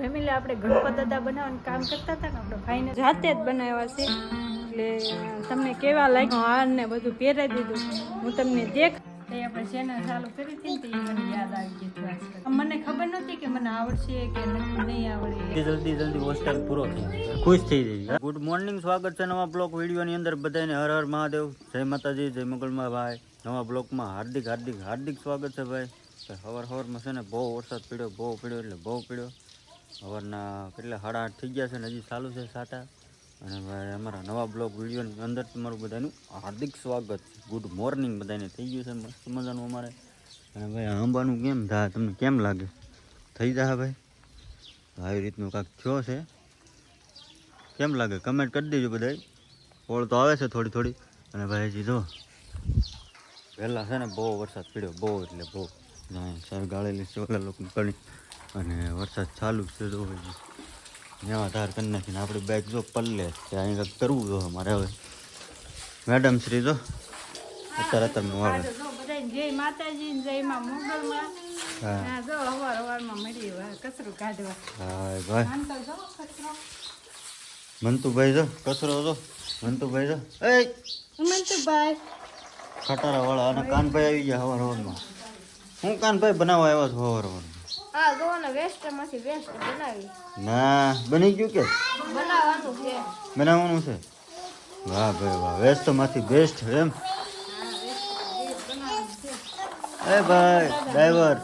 Family આપણે ગણપત દાદા બનાવવાનું કામ કરતા હતા ને આપણે ભાઈને જાતે જ બનાવ્યા છે. એટલે તમને કેવા લાગ્યું? હાર ને બધું પહેરાવી દીધું. હું તમને દેખ આપણે ચેનલ ચાલુ કરી હતી ને મને યાદ આવી ગયું મને ખબર નહોતી કે મને આવડશે કે નહીં આવડે. જલ્દી જલ્દી હોસ્ટેલ પૂરો થઈ ખુશ થઈ જાય. ગુડ મોર્નિંગ સ્વાગત છે નવા બ્લોક વિડીયોની અંદર બધાને હર હર મહાદેવ. જય માતાજી જય મંગળમાં ભાઈ નવા બ્લોકમાં હાર્દિક હાર્દિક હાર્દિક સ્વાગત છે ભાઈ. હવાર હવારમાં સવારમાં છે ને બહુ વરસાદ પડ્યો બહુ પડ્યો એટલે બહુ પડ્યો. સવારના કેટલા, સાડા આઠ થઈ ગયા છે ને હજી ચાલુ છે સાટા. અને ભાઈ, અમારા નવા બ્લોગ વિડીયોની અંદર તમારું બધાનું હાર્દિક સ્વાગત છે. ગુડ મોર્નિંગ બધાને. થઈ ગયું છે મસ્ત મજાનું અમારે. અને ભાઈ આંબાનું કેમ થાય તમને કેમ લાગે? થઈ જાય ભાઈ. આવી રીતનું કાંક થયો છે. કેમ લાગે? કમેન્ટ કરી દેજો બધા ઓળ તો આવે છે થોડી થોડી. અને ભાઈ, હજી જો. પહેલાં છે ને બહુ વરસાદ પડ્યો. બહુ એટલે બહુ. સર ગાળેલી છે ઓલા લોકો ઘણી અને વરસાદ ચાલુ છે તો જ્યાં ધાર કરી નાખીને આપણી બાઇક જો પલ્લે ત્યાં અહીં કંઈક કરવું જો અમારે હવે. મેડમ શ્રી જો અત્યારે તમને આવે જય માતાજી જય માં મોગલમાં હા. હા જો અવાર અવારમાં મળી કચરું કાઢવા. હા ભાઈ. મંતુભાઈ જો કચરો જો. મંતુભાઈ જો. એ! મંતુભાઈ. ખટારા વાળા અને કાનભાઈ આવી ગયા હવાર હવારમાં. હું કાનભાઈ બનાવવા આવ્યો છું હવાર હવારમાં. હા ને વેસ્ટ બનાવી. ના બની ગયું કે? બનાવવાનું છે. બનાવવાનું છે? વાહ ભાઈ વાહ વેસ્ટમાંથી બેસ્ટ એમ? એ ભાઈ ડ્રાઈવર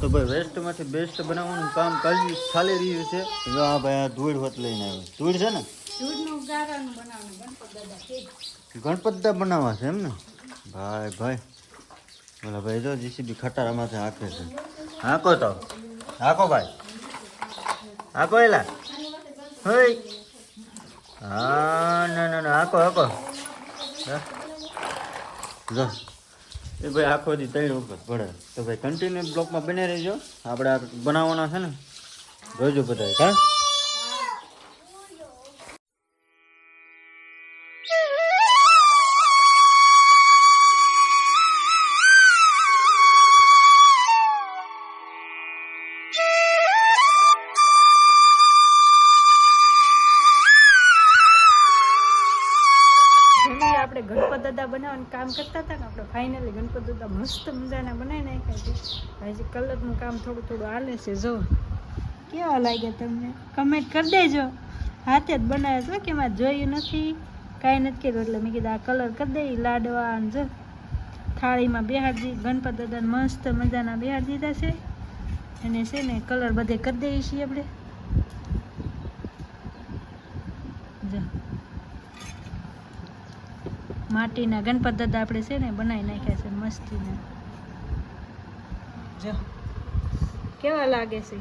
તો ભાઈ વેસ્ટમાંથી બેસ્ટ બનાવવાનું કામ ચાલી ચાલી રહ્યું છે? જો ભાઈ આ ધૂળ હોત લઈને આવ્યો. ધૂળ છે ને? ગણપત બનાવવા છે એમ ને? ભાઈ ભાઈ. બોલા ભાઈ જો જીસીબી ખટારામાંથી આખે છે. હાંકો તો. હાંકો ભાઈ. હાંકો એલા. હઈ. હા, ના ના ના, હાંકો હાંકો. જો. એ ભાઈ આખો દી ત્રણ વખત પડે. તો ભાઈ કન્ટિન્યુ બ્લોકમાં બને રહેજો. આપણે આ બનાવવાના છે ને. જોજો બધા હા? આપણે ગણપત દાદા બનાવવાનું કામ કરતા હતા ને, આપણે ફાઇનલી ગણપત દાદા મસ્ત મજાના બનાવી નાખ્યા છે. હજી કલરનું કામ થોડું થોડું હાલે છે, જો. કેવા લાગ્યા તમને? કમેન્ટ કરી દેજો. હાથે જ બનાવ્યા છો કે મારે જોયું નથી, કાંઈ નથી કર્યું એટલે મેં કીધું આ કલર કરી દઈ લાડવા અને જો. થાળીમાં બિહારજી ગણપત દાદાને મસ્ત મજાના બિહાર દીધા છે. અને છે ને કલર બધે કરી દઈએ છીએ આપણે જો માટીના ગણપત દાદા આપણે છે ને બનાવી નાખ્યા છે મસ્તીના. જો. કેવા લાગે છે?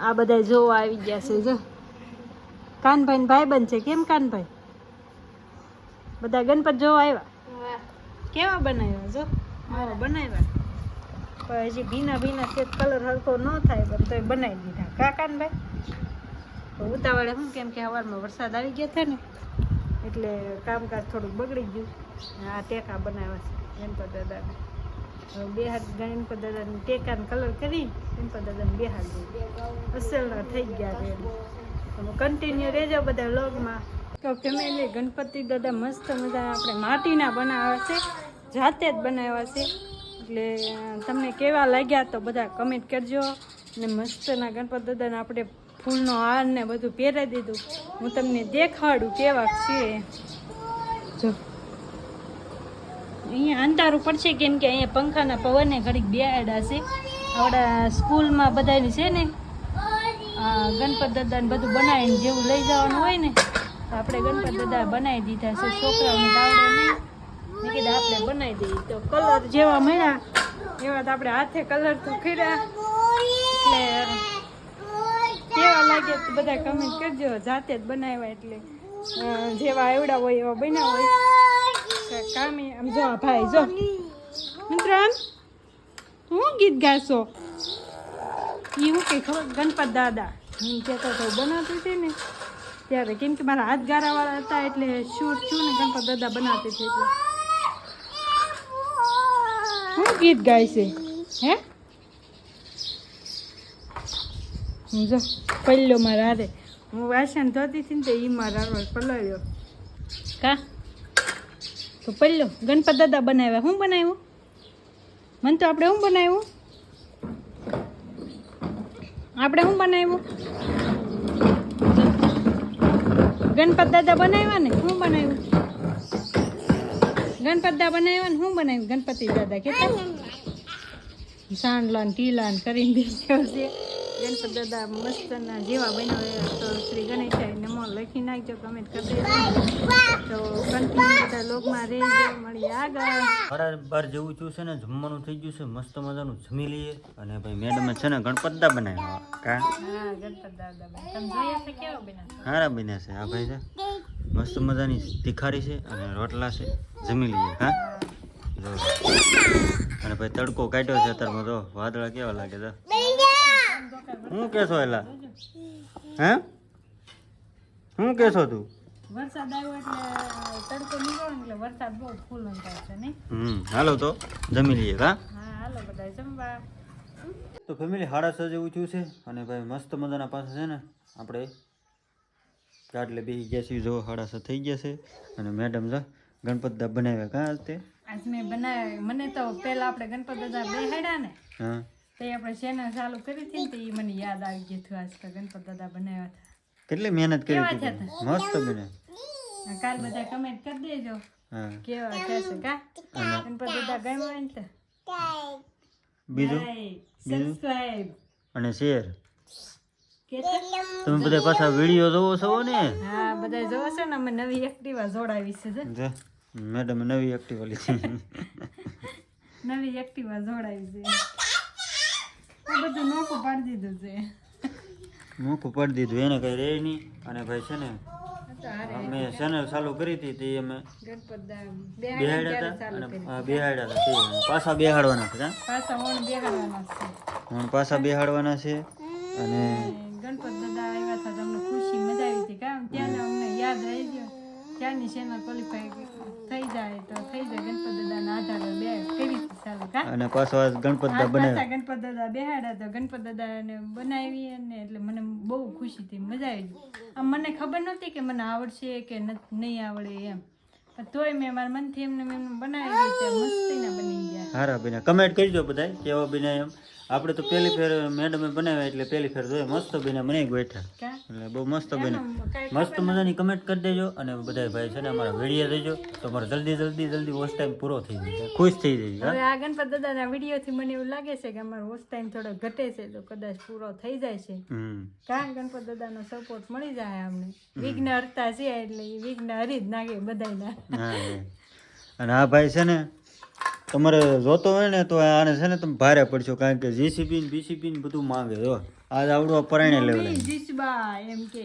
આ બધા જોવા આવી ગયા છે જો. કાનભાઈ ભાઈ બંધ છે. કેમ કાનભાઈ? બધા ગણપત જોવા આવ્યા? કેવા બનાવ્યા જો? મારા બનાવ્યા. પણ હજી ભીના ભીના છે કલર હરખો ન થાય પણ તોય બનાવી દીધા. કા કાનભાઈ? તો ઉતાવળે શું કેમ કે સવારમાં વરસાદ આવી ગયા છે ને? એટલે કામકાજ થોડુંક બગડી ગયું. આ ટેકા બનાવ્યા છે ગણપત દાદાને. હવે બે હાથ ગણપત દાદાને ટેકાને કલર કરી ગણપત દાદાને બે હાથ ગયું અસલના થઈ ગયા છે તમે કન્ટિન્યુ રહેજો બધા વ્લોગમાં તો ફેમિલી ગણપતિ દાદા મસ્ત મજા, આપણે માટીના બનાવ્યા છે, જાતે જ બનાવ્યા છે. એટલે તમને કેવા લાગ્યા તો બધા કમેન્ટ કરજો. ને મસ્તના ગણપત દાદાને આપણે ફૂલનો હાર ને બધું પહેરાવી દીધું. હું તમને દેખાડું કેવા છે. જો. અહીંયા અંધારું પડશે કેમ કે અહીંયા પંખાના પવને ઘડીક બેહાડા છે. આપણા સ્કૂલમાં બધાની છે ને ગણપત દાદાને બધું બનાવીને જેવું લઈ જવાનું હોય ને આપણે ગણપત દાદા બનાવી દીધા છે. છોકરાઓને તો આવડે નહીં. મેં આપણે બનાવી દઈએ. તો કલર જેવા મળ્યા. એવા તો આપણે હાથે કલર તો કર્યા. એટલે કેવા લાગે તો બધા કમેન્ટ કરજો. જાતે જ બનાવ્યા એટલે જેવા આવડા હોય એવા બન્યા હોય. કામે, આમ જો ભાઈ, જો. મિત્રાન, હું ગીત ગાશો? એ હું કઈ ખબર ગણપત દાદા. હું કહેતો તો બનાવતી હતી ને. ત્યારે કેમ કે મારા હાથ ગારાવાળા હતા એટલે શૂટ છું ને ગણપત દાદા બનાવતી હતી હું ગીત ગાય છે. હે? હું જો પલ્લો મારા હારે હું વાસણ ધોતી હતી ને તો એ મારા હારે પલાળ્યો. કા? તો પલ્લો ગણપત દાદા બનાવ્યા. શું બનાવ્યું? મને તો આપણે શું બનાવ્યું? આપણે શું બનાવ્યું? ગણપત દાદા બનાવ્યા ને? શું બનાવ્યું? ગણપત દાદા બનાવ્યા ને? શું બનાવ્યું? ગણપતિ દાદા કે સાંડલા ને ટીલા ને કરીને બેસ્યો ગણપત દાદા મસ્તના જેવા બન્યો તો શ્રી ગણેશાય નમો લખી નાખજો કમેન્ટ કરી દેજો તો કન્ટિન્યુ બધા લોગમાં રહેજો મળીએ આગળ. ખરા બાર જેવું થયું છે ને જમવાનું થઈ ગયું છે મસ્ત મજાનું જમી લઈએ. અને ભાઈ મેડમ છે ને ગણપતદા બનાવ્યા. કા? હા ગણપત દાદા. તમે છે કેવો બન્યા છે? આ ભાઈ છે. મસ્ત મજાની તિખારી છે અને રોટલા છે. જમી લઈએ હા? અને ભાઈ તડકો કાઢ્યો છે અત્યારમાં તો વાદળા કેવા લાગે છે. શું કેશો એલા? હે? હું કેશો તું? વરસાદ આવ્યો એટલે તડકો નીકળો એટલે વરસાદ બહુ ફૂલ અંધાર છે ને હમ હાલો તો જમી લઈએ હા? હા હાલો બધા જમવા. તો ફેમિલી હાડા જેવું થયું છે અને ભાઈ મસ્ત મજાના પાસે છે ને આપણે ગાડલે બેસી ગયા છીએ જો છ થઈ ગયા છે. અને મેડમ જો ગણપત દા બનાવ્યા કાં તે? આજ મેં બનાવ્યા મને તો પહેલા આપણે ગણપત દાદા બેહાડ્યા ને હા. તે આપણે ચેનલ ચાલુ કરી હતી ને તો એ મને યાદ આવી ગયું હતું આજ તો ગણપત દાદા બનાવ્યા હતા. કેટલી મહેનત કરી હતી મસ્ત બને કાલ બધા કમેન્ટ કરી દેજો. કેવા થશે કા? ગણપત દાદા ગમ્યા ને બીજું? સબસ્ક્રાઇબ અને શેર તમે બધા પાછા વીડિયો જોવો છો ને? હા બધા જોવો છો ને? અમે નવી એક્ટિવા જોડાવી છે મેડમ નવી એક્ટિવા લીધી નવી એક્ટિવા જોડાવી છે. આ બધું નોખું પાડી દીધું છે. મોખું પાડી દીધું એને કઈ રે નહીં. અને ભાઈ છે ને અમે ચેનલ ચાલુ કરી હતી તે અમે બેહાડ્યા હતા અને બેહાડ્યા હતા તે. પાછા બેહાડવાના પાછા છે. હું પાછા બેહાડવાના છે અને ગણપત દાદા આવ્યા હતા તમને ખુશી મજા આવી હતી કામ ત્યાં અમને યાદ રહી ગયો ત્યાંની ચેનલ ક્વોલિફાય થઈ જાય તો થઈ જાય. ગણપત દાદાના આધારે બે કેવી રીતે ચાલે કા? અને પાછો ગણપત દાદા બનાવ્યા. ગણપત દાદા બેહાડા તો ગણપત દાદાને બનાવી અને એટલે મને બહુ ખુશી થઈ મજા આવી ગઈ. આમ મને ખબર નહોતી કે મને આવડશે કે નહીં આવડે એમ. તોય મેં મારા મનથી એમને એમને બનાવી દીધી મસ્તીના બની ગયા. હારા બેના કમેન્ટ કરજો બધા કેવો બિના એમ. આપણે તો પહેલી ફેર મેડમે બનાવ્યા એટલે પહેલી ફેર જોઈએ મસ્ત બન્યા મને ગોઠા એટલે બહુ મસ્ત બને. મસ્ત મજાની કમેન્ટ કરી દેજો અને બધા ભાઈ છે ને અમારા વીડિયો દેજો તો અમારે જલ્દી જલ્દી જલ્દી વોચ ટાઈમ પૂરો થઈ જાય. ખુશ થઈ જાય હવે આ ગણપત દાદાના વિડીયોથી મને એવું લાગે છે કે અમારો વોચ ટાઈમ થોડો ઘટે છે તો કદાચ પૂરો થઈ જાય છે. કારણ ગણપત દાદાનો સપોર્ટ મળી જાય અમને? વિઘ્ન હરતા છે એટલે એ વિઘ્ન હરી જ નાખે બધાના અને આ ભાઈ છે ને તમારે જોતો હોય ને તો આને છે ને તમે ભારે પડશો કારણ કે જીસીબી ને બીસીબી ને બધું માંગે જો. આજ આવડો પરાણે લેવડે એમ કે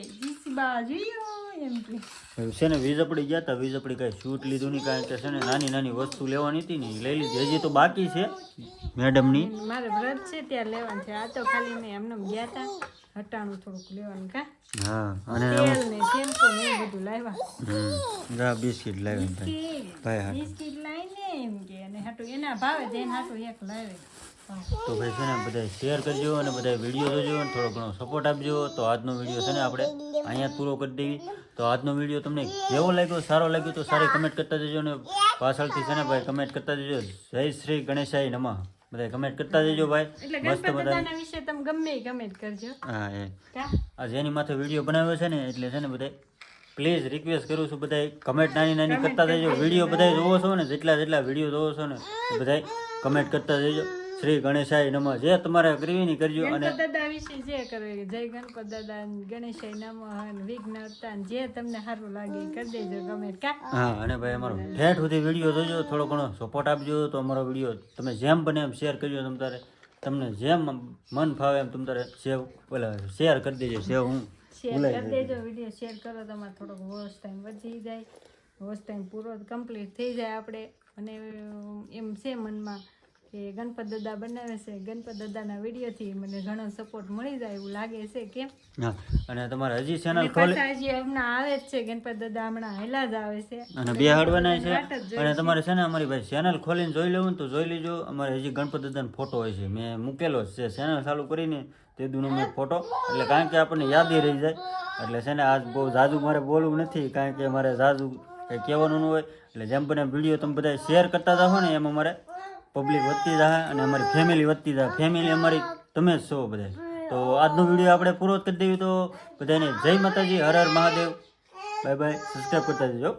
એમ કે. છે ને વીજપડી ગયા હતા વીજપડી કાંઈ શૂટ લીધું નહીં કારણ કે છે ને નાની નાની વસ્તુ લેવાની હતી ને લઈ લીધી. હજી તો બાકી છે. મેડમની? મારે વ્રત છે ત્યાં લેવાનું છે. આ તો ખાલી મેં એમને ગયા હતા હટાણું થોડુંક લેવાનું કા? હા અને તેલ ને શેમ્પુ ને બધું લાવ્યા. જા બિસ્કિટ લાવ્યા ભાઈ ભાઈ હા બિસ્કિટ લાવીને એમ કે અને હાટું એના ભાવે જેને હાટું એક લાવે. તો ભાઈ છે ને બધા શેર કરજો અને બધા વીડિયો જોજો અને થોડો ઘણો સપોર્ટ આપજો. તો આજનો વીડિયો છે ને આપણે અહીંયા પૂરો કરી દેવી. તો આજનો વીડિયો તમને કેવો લાગ્યો સારો લાગ્યો તો સારી કમેન્ટ કરતા જજો અને પાછળથી છે ને ભાઈ કમેન્ટ કરતા જજો. જય શ્રી ગણેશાય નમઃ. બધા કમેન્ટ કરતા જજો ભાઈ. એટલે મસ્ત બધા વિશે તમે ગમે કમેન્ટ કરજો. હા એ. આ જેની માથે વીડિયો બનાવ્યો છે ને એટલે છે ને બધા પ્લીઝ રિક્વેસ્ટ કરું છું બધા કમેન્ટ નાની નાની કરતા જજો. વીડિયો બધા જોવો છો ને જેટલા જેટલા વીડિયો જોવો છો ને બધા કમેન્ટ કરતા જજો. શ્રી ગણેશાય નમઃ. જે તમારે કરવી કરજો અને દાદા વિશે જે કરે જય ગણપત દાદા ગણેશાય નમઃ વિઘ્ન હરતા જે તમને સારું લાગે કરી દેજો કમેન્ટ કા. હા અને ભાઈ અમારો ઠેઠ સુધી વીડિયો જોજો થોડો ઘણો સપોર્ટ આપજો તો અમારો વીડિયો તમે જેમ બને એમ શેર કરજો તમ તારે તમને જેમ મન ફાવે એમ તમ તારે સેવ ઓલા શેર કરી દેજો સેવ હું શેર કરી દેજો વીડિયો શેર કરો તમારે થોડોક વોચ ટાઈમ વધી જાય. વોચ ટાઈમ પૂરો કમ્પ્લીટ થઈ જાય આપણે. અને એમ છે મનમાં કે ગણપત દાદા બનાવે છે ગણપત દાદાના વિડીયોથી મને ઘણો સપોર્ટ મળી જાય એવું લાગે છે કેમ અને તમારે હજી ચેનલ ખોલી હજી હમણાં આવે જ છે ગણપત દાદા હમણાં હેલા જ આવે છે. અને બે હાડવાના છે. અને તમારે છે ને અમારી ભાઈ ચેનલ ખોલીને જોઈ લેવું તો જોઈ લેજો. અમારે હજી ગણપત દાદાનો ફોટો હોય છે. મેં મૂકેલો જ છે. ચેનલ ચાલુ કરીને તે દુનો મેં ફોટો એટલે કારણ કે આપણને યાદી રહી જાય. એટલે છે ને આજ બહુ જાદુ મારે બોલવું નથી. કારણ કે મારે જાદુ કંઈ કહેવાનું ન હોય. એટલે જેમ બને વીડિયો તમે બધા શેર કરતા જાઓ ને એમ અમારે પબ્લિક વધતી જાય અને અમારી ફેમિલી વધતી જાય ફેમિલી અમારી, તમે જ છો બધા તો આજનો વીડિયો આપણે પૂરો કરી દઈએ તો બધાને જય માતાજી, હર હર મહાદેવ. બાય બાય સબસ્ક્રાઈબ કરતા જજો.